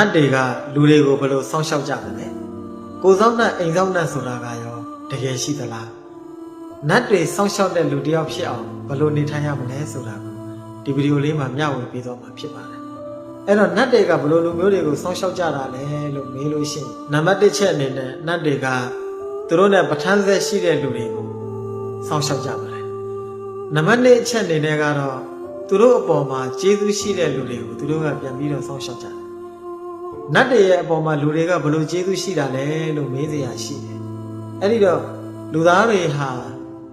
တ်တွေကလူတွေကိုဘယ်လိုစောင့်ရှောက်ကြမလဲကိုစောင့်နဲ့အိမ်စောင့်နဲ့ဆိုတာကရောတကယ်ရှိသလားနတ်တွေစောင့်ရှောက်တဲ့လူတစ်ယောက်ဖြစ်အောင်ဘယ်လိုနေထိုင်ရမလဲဆိုတာကိုဒီဗီဒီယိုလေးမှာမျှဝေပေးတော့မှာဖြစ်ပါတယ်အဲ့တော့နတ်တွေကဘယ်လိုလူမျိုးတွေကိုစောင့်ရှောက်ကြတာလဲလို့မေးလို့ရှိရင်နံပါတ်1ချက်အနေနဲ့နတ်တွေကသူတို့နဲ့ပဋ္ဌာန်းဆက်ရှိတဲ့လူတွေကိုစောင့်ရှောက်ကြပါတယ်နံပါတ်2အချက်အနေနဲ့ကတော့သူတို့အပေါ်မှာကျေးဇူးရှိတဲ့လူတွေကိုသူတို့ကပြန်ပြီးတော့စောင့်ရှောက်ကြတယ် နတ်တွေရဲ့အပေါ်မှာလူတွေကဘယ်လိုကျေးဇူးရှိတာလဲလို့မေးစရာရှိတယ်။အဲ့ဒီတော့လူသားတွေဟာ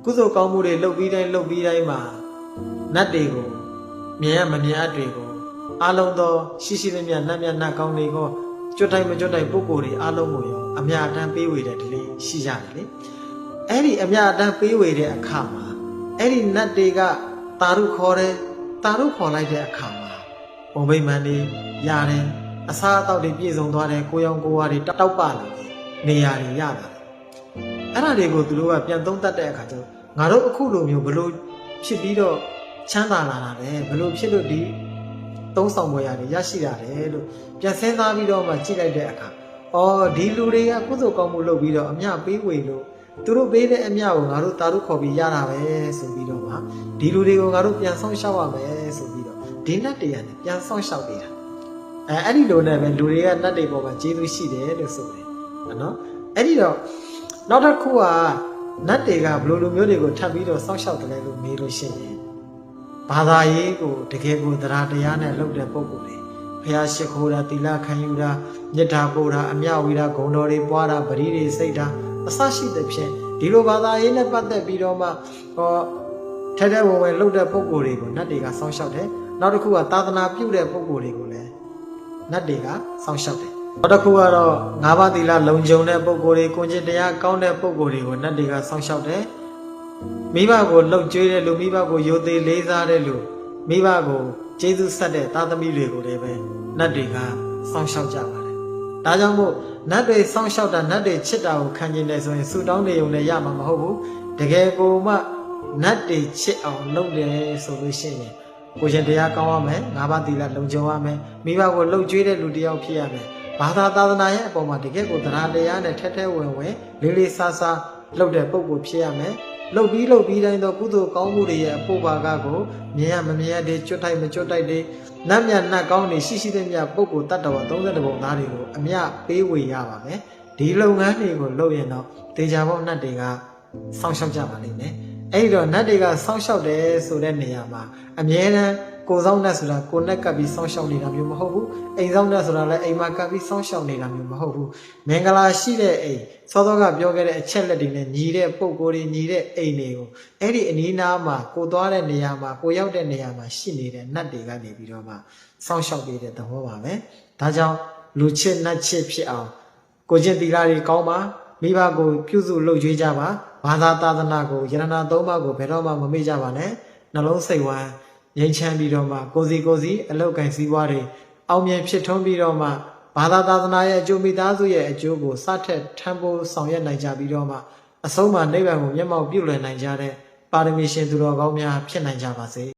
ကုသိုလ်ကောင်းမှုတွေလုပ်ပြီးတိုင်းလုပ်ပြီးတိုင်းမှာနတ်တွေကိုမြင်ရမမြင်အပ်တွေကိုအလုံးသောရှိရှိသမျှနတ်မြတ်နတ်ကောင်းတွေကိုကြွတ်တိုင်းမကြွတ်တိုင်းပုံကိုယ်တွေအလုံးကိုရောအမြအတမ်းပေးဝေတဲ့ဒီလေးရှိကြတယ်လေ။အဲ့ဒီအမြအတမ်းပေးဝေတဲ့အခါမှာအဲ့ဒီနတ်တွေကတာရုခေါ်တယ်တာရုခေါ်လိုက်တဲ့အခါမှာဘုံဗိမာန်တွေရတယ် အစားအသောက်တွေပြည့်စုံသွားတယ်ကိုရောင်ကိုဝါတွေတောက်ပလာတယ်နေရာတွေရလာတယ်အဲ့ဒါတွေကိုသူတို့ကပြန်သုံးသပ်တဲ့အခါကျတော့ငါတို့အခုလိုမျိုးဘလို့ဖြစ်ပြီးတော့ချမ်းသာလာတာလဲဘလို့ဖြစ်လို့ဒီသုံးဆောင်ပွဲရတယ်ရရှိတာလဲလို့ပြန်စဉ်းစားပြီးတော့မှကြည့်လိုက်တဲ့အခါအော်ဒီလူတွေကကုသိုလ်ကောင်းမှုလုပ်ပြီးတော့အမျှပေးဝေလို့သူတို့ပေးတဲ့အမျှကိုငါတို့တာတို့ခေါ်ပြီးရတာပဲဆိုပြီးတော့မှဒီလူတွေကိုငါတို့ပြန်ဆောင်ရှောက်ရမယ်ဆိုပြီးတော့ဒီနတ်တွေကလည်းပြန်ဆောင်ရှောက်နေတာ အဲအဲ့ဒီလိုနဲ့ပဲလူတွေကနတ်တွေပေါ်မှာကျေးဇူးရှိတယ်လို့ဆိုတယ်နော်အဲ့ဒီတော့နောက်တစ်ခုကနတ်တွေကဘယ်လိုလူမျိုးတွေကိုထပ်ပြီးတော့စောင့်ရှောက်တယ်လဲလို့မေးလို့ရှိရင်ဘာသာရေးကိုတကယ်ကိုတရားတရားနဲ့လုပ်တဲ့ပုံကိုယ်တွေဖះရှိခိုးတာတိလခံယူတာမေတ္တာပို့တာအမြဝေတာဂုဏ်တော်တွေပွားတာပရိတွေစိတ်တာအစရှိတဲ့ဖြင့်ဒီလိုဘာသာရေးနဲ့ပတ်သက်ပြီးတော့မှဟောထဲထဲဝင်ဝင်လုပ်တဲ့ပုံကိုယ်တွေကိုနတ်တွေကစောင့်ရှောက်တယ်နောက်တစ်ခုကသာသနာပြုတဲ့ပုံကိုယ်တွေကိုလည်း နတ်တွေကစောင့်ရှောက်တယ်။နောက်တစ်ခုကတော့ငါးပါးသီလလုံခြုံတဲ့ပုံကိုယ်တွေကိုယ်ကျင့်တရားကောင်းတဲ့ပုံကိုယ်တွေကိုနတ်တွေကစောင့်ရှောက်တယ်။မိဘကိုလှုပ်ကြွေးတဲ့လူမိဘကိုယိုသေးလေးစားတဲ့လူမိဘကိုကျေးဇူးဆက်တဲ့သားသမီးတွေကိုလည်းပဲနတ်တွေကစောင့်ရှောက်ကြပါတယ်။ဒါကြောင့်မို့နတ်တွေစောင့်ရှောက်တာနတ်တွေချစ်တာကိုခံကျင်တယ်ဆိုရင်ဆူတောင်းနေုံနဲ့ရမှာမဟုတ်ဘူး။တကယ်ကိုမှနတ်တွေချစ်အောင်လုပ်တယ်ဆိုလို့ရှိရင် ကိုရှင်တရားကောင်းရမယ်ငါးပါးသီလလုံခြုံရမယ်မိဘကိုလှုပ်ကြွေးတဲ့လူတစ်ယောက်ဖြစ်ရမယ်ဘာသာသာသနာရဲ့အပေါ်မှာတကယ့်ကိုတရားတရားနဲ့ထက်ထဲဝင်ဝင်လေးလေးဆာဆာလှုပ်တဲ့ပုံကိုဖြစ်ရမယ်လှုပ်ပြီးလှုပ်ပြီးတိုင်းတော့ကုသိုလ်ကောင်းမှုတွေရဲ့အဖို့ပါကကိုမြင်ရမမြင်ရတဲ့ကျွတ်တိုက်မကျွတ်တိုက်တဲ့နတ်မြတ်နတ်ကောင်းတွေရှိရှိတဲ့မြတ်ပုံကိုတတ်တော်30ပုံသားတွေကိုအမြပေးဝေရပါမယ်ဒီလုပ်ငန်းတွေကိုလုပ်ရင်တော့တေချာဘောနတ်တွေကစောင့်ရှောက်ကြပါလိမ့်မယ် အဲ့ဒီတော့နတ်တွေကစောင့်ရှောက်တယ်ဆိုတဲ့နေရာမှာအမြဲတမ်းကိုဆောင်နတ်ဆိုတာကိုနဲ့ကပ်ပြီးစောင့်ရှောက်နေတာမျိုးမဟုတ်ဘူးအိမ်ဆောင်နတ်ဆိုတာလည်းအိမ်မှာကပ်ပြီးစောင့်ရှောက်နေတာမျိုးမဟုတ်ဘူးမင်္ဂလာရှိတဲ့အိမ်စောစောကပြောခဲ့တဲ့အချက်လက်တွေနဲ့ညီတဲ့ပုံကိုယ်တွေညီတဲ့အိမ်တွေကိုအဲ့ဒီအနီးနားမှာကိုသွားတဲ့နေရာမှာကိုရောက်တဲ့နေရာမှာရှိနေတဲ့နတ်တွေကနေပြီးတော့မှစောင့်ရှောက်ပေးတဲ့သဘောပါပဲဒါကြောင့်လူချစ်နတ်ချစ်ဖြစ်အောင်ကိုကျင့်သီလတွေကောင်းပါ မိဘကိုပြုစုလုပ်ကြွေးကြပါဘာသာသာသနာကိုယရနာသုံးပါးကိုဘယ်တော့မှမမေ့ကြပါနဲ့နှလုံးစိတ်ဝမ်းငြိမ်းချမ်းပြီးတော့မှကိုစီကိုစီအလောက်ကင်စည်းဝါးတွေအောင်မြင်ဖြစ်ထွန်းပြီးတော့မှဘာသာသာသနာရဲ့အကျိုးမိသားစုရဲ့အကျိုးကိုစထက်ထမ်းဖို့ဆောင်ရွက်နိုင်ကြပြီးတော့မှအဆုံးမှာနိဗ္ဗာန်ကိုမျက်မှောက်ပြုလည်နိုင်ကြတဲ့ပါရမီရှင်သူတော်ကောင်းများဖြစ်နိုင်ကြပါစေ